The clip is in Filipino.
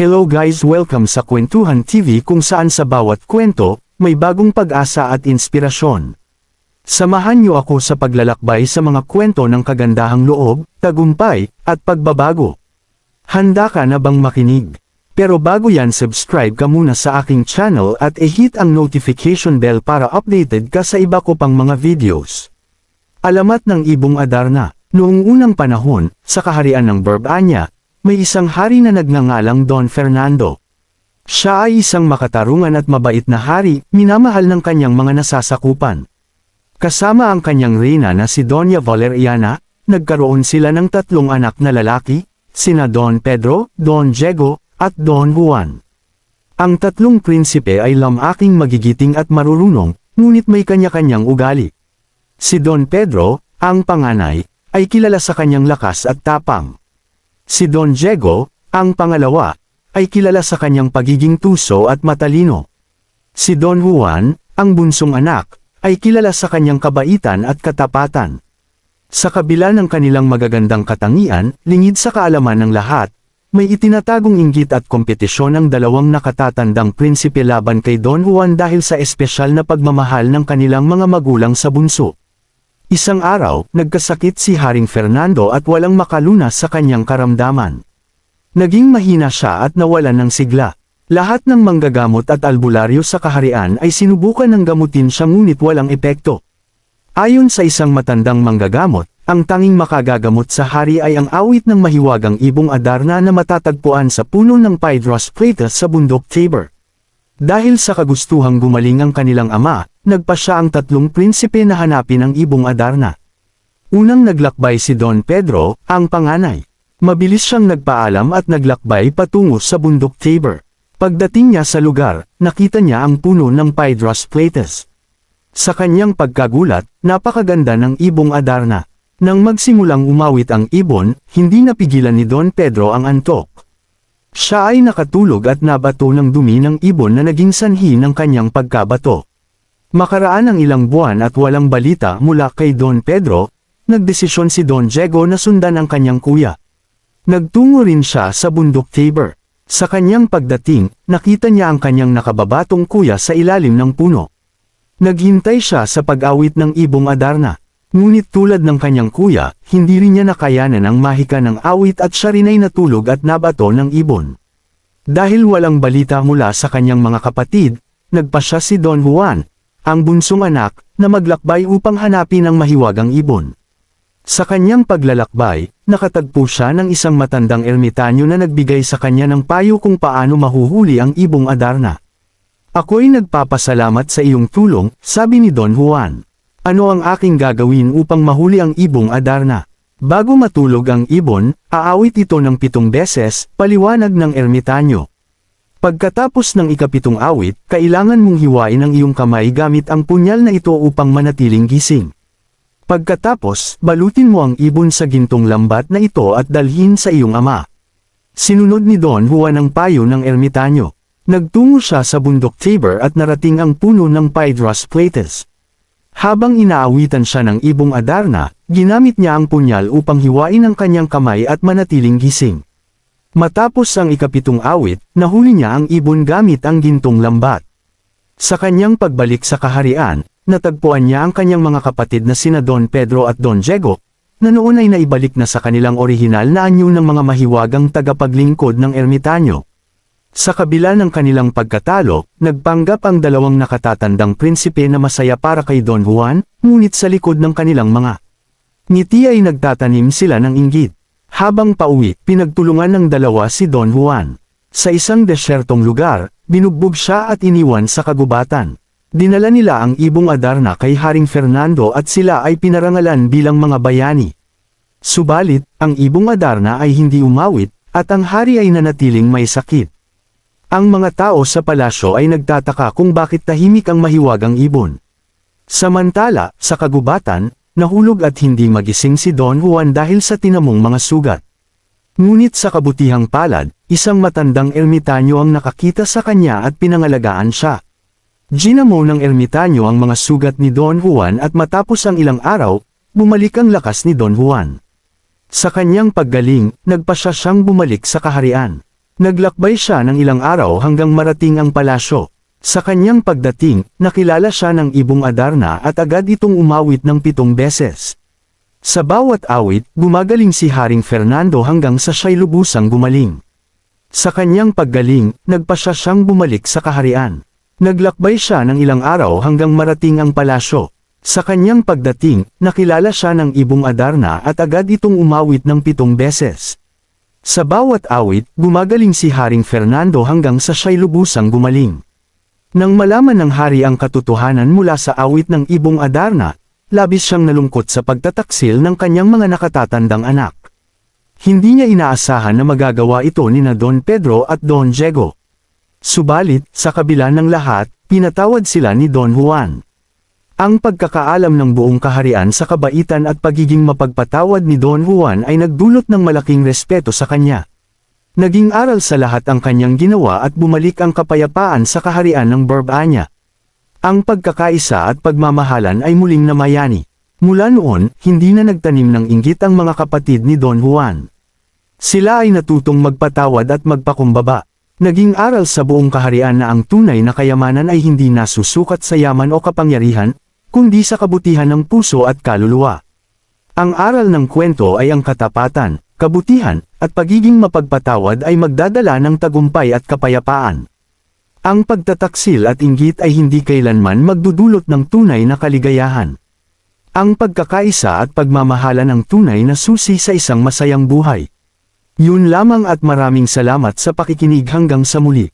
Hello guys welcome sa Kwentuhan TV kung saan sa bawat kwento, may bagong pag-asa at inspirasyon. Samahan niyo ako sa paglalakbay sa mga kwento ng kagandahang loob, tagumpay, at pagbabago. Handa ka na bang makinig? Pero bago yan subscribe ka muna sa aking channel at i-hit ang notification bell para updated ka sa iba ko pang mga videos. Alamat ng Ibong Adarna Noong unang panahon, sa kaharian ng Burbanya, may isang hari na nagngangalang Don Fernando. Siya ay isang makatarungan at mabait na hari, minamahal ng kanyang mga nasasakupan. Kasama ang kanyang reyna na si Doña Valeriana, nagkaroon sila ng tatlong anak na lalaki, sina Don Pedro, Don Diego, at Don Juan. Ang tatlong prinsipe ay lamaking magigiting at marurunong, ngunit may kanya-kanyang ugali. Si Don Pedro, ang panganay, ay kilala sa kanyang lakas at tapang. Si Don Diego, ang pangalawa, ay kilala sa kanyang pagiging tuso at matalino. Si Don Juan, ang bunsong anak, ay kilala sa kanyang kabaitan at katapatan. Sa kabila ng kanilang magagandang katangian, lingid sa kaalaman ng lahat, may itinatagong inggit at kompetisyon ang dalawang nakatatandang prinsipe laban kay Don Juan dahil sa espesyal na pagmamahal ng kanilang mga magulang sa bunso. Isang araw, nagkasakit si Haring Fernando at walang makalunas sa kanyang karamdaman. Naging mahina siya at nawalan ng sigla. Lahat ng manggagamot at albularyo sa kaharian ay sinubukan ng gamutin siya ngunit walang epekto. Ayon sa isang matandang manggagamot, ang tanging makagagamot sa hari ay ang awit ng mahiwagang ibong Adarna na matatagpuan sa puno ng Pydros Platus sa bundok Tabor. Dahil sa kagustuhang gumaling ang kanilang ama, nagpa siya ang tatlong prinsipe na hanapin ang ibong Adarna. Unang naglakbay si Don Pedro, ang panganay. Mabilis siyang nagpaalam at naglakbay patungo sa bundok Tabor. Pagdating niya sa lugar, nakita niya ang puno ng Pydros Platus. Sa kanyang pagkagulat, napakaganda ng ibong Adarna. Nang magsimulang umawit ang ibon, hindi napigilan ni Don Pedro ang antok. Siya ay nakatulog at nabato ng dumi ng ibon na naging sanhi ng kanyang pagkabato. Makaraan ang ilang buwan at walang balita mula kay Don Pedro, nagdesisyon si Don Diego na sundan ang kanyang kuya. Nagtungo rin siya sa bundok Tabor. Sa kanyang pagdating, nakita niya ang kanyang nakababatong kuya sa ilalim ng puno. Naghintay siya sa pag-awit ng ibong Adarna. Ngunit tulad ng kanyang kuya, hindi rin niya nakayanan ang mahika ng awit at siya rin ay natulog at nabato ng ibon. Dahil walang balita mula sa kanyang mga kapatid, nagpa siya si Don Juan, ang bunsong anak, na maglakbay upang hanapin ang mahiwagang ibon. Sa kanyang paglalakbay, nakatagpo siya ng isang matandang ermitanyo na nagbigay sa kanya ng payo kung paano mahuhuli ang ibong Adarna. Ako'y nagpapasalamat sa iyong tulong, sabi ni Don Juan. Ano ang aking gagawin upang mahuli ang ibong Adarna? Bago matulog ang ibon, aawit ito ng pitong beses, paliwanag ng ermitanyo. Pagkatapos ng ikapitong awit, kailangan mong hiwain ang iyong kamay gamit ang punyal na ito upang manatiling gising. Pagkatapos, balutin mo ang ibon sa gintong lambat na ito at dalhin sa iyong ama. Sinunod ni Don Juan ang payo ng ermitanyo. Nagtungo siya sa bundok Tabor at narating ang puno ng Pydros Platus. Habang inaawitan siya ng ibong Adarna, ginamit niya ang punyal upang hiwain ang kanyang kamay at manatiling gising. Matapos ang ikapitong awit, nahuli niya ang ibon gamit ang gintong lambat. Sa kanyang pagbalik sa kaharian, natagpuan niya ang kanyang mga kapatid na sina Don Pedro at Don Diego, na noon ay naibalik na sa kanilang orihinal na anyo ng mga mahiwagang tagapaglingkod ng ermitanyo. Sa kabila ng kanilang pagkatalo, nagpanggap ang dalawang nakatatandang prinsipe na masaya para kay Don Juan, ngunit sa likod ng kanilang mga ngiti ay nagtatanim sila ng inggit. Habang pauwi, pinagtulungan ng dalawa si Don Juan. Sa isang desyertong lugar, binugbog siya at iniwan sa kagubatan. Dinala nila ang ibong Adarna kay Haring Fernando at sila ay pinarangalan bilang mga bayani. Subalit, ang ibong Adarna ay hindi umawit, at ang hari ay nanatiling may sakit. Ang mga tao sa palasyo ay nagtataka kung bakit tahimik ang mahiwagang ibon. Samantala, sa kagubatan, nahulog at hindi magising si Don Juan dahil sa tinamong mga sugat. Ngunit sa kabutihang palad, isang matandang ermitanyo ang nakakita sa kanya at pinangalagaan siya. Ginamo ng ermitanyo ang mga sugat ni Don Juan at matapos ang ilang araw, bumalik ang lakas ni Don Juan. Sa kanyang paggaling, nagpa siya siyang bumalik sa kaharian. Naglakbay siya ng ilang araw hanggang marating ang palasyo. Sa kanyang pagdating, nakilala siya ng ibong Adarna at agad itong umawit ng pitong beses. Sa bawat awit, gumagaling si Haring Fernando hanggang sa siya'y lubusang gumaling. Sa kanyang paggaling, nagpasya siyang bumalik sa kaharian. Naglakbay siya ng ilang araw hanggang marating ang palasyo. Sa kanyang pagdating, nakilala siya ng ibong Adarna at agad itong umawit ng pitong beses. Sa bawat awit, gumagaling si Haring Fernando hanggang sa siya'y lubusang gumaling. Nang malaman ng hari ang katotohanan mula sa awit ng ibong Adarna, labis siyang nalungkot sa pagtataksil ng kanyang mga nakatatandang anak. Hindi niya inaasahan na magagawa ito ni na Don Pedro at Don Diego. Subalit, sa kabila ng lahat, pinatawad sila ni Don Juan. Ang pagkakaalam ng buong kaharian sa kabaitan at pagiging mapagpatawad ni Don Juan ay nagdulot ng malaking respeto sa kanya. Naging aral sa lahat ang kanyang ginawa at bumalik ang kapayapaan sa kaharian ng Burbanya. Ang pagkakaisa at pagmamahalan ay muling namayani. Mula noon, hindi na nagtanim ng inggit ang mga kapatid ni Don Juan. Sila ay natutong magpatawad at magpakumbaba. Naging aral sa buong kaharian na ang tunay na kayamanan ay hindi nasusukat sa yaman o kapangyarihan, kundi sa kabutihan ng puso at kaluluwa. Ang aral ng kwento ay ang katapatan, kabutihan, at pagiging mapagpatawad ay magdadala ng tagumpay at kapayapaan. Ang pagtataksil at inggit ay hindi kailanman magdudulot ng tunay na kaligayahan. Ang pagkakaisa at pagmamahala ng tunay na susi sa isang masayang buhay. Yun lamang at maraming salamat sa pakikinig hanggang sa muli.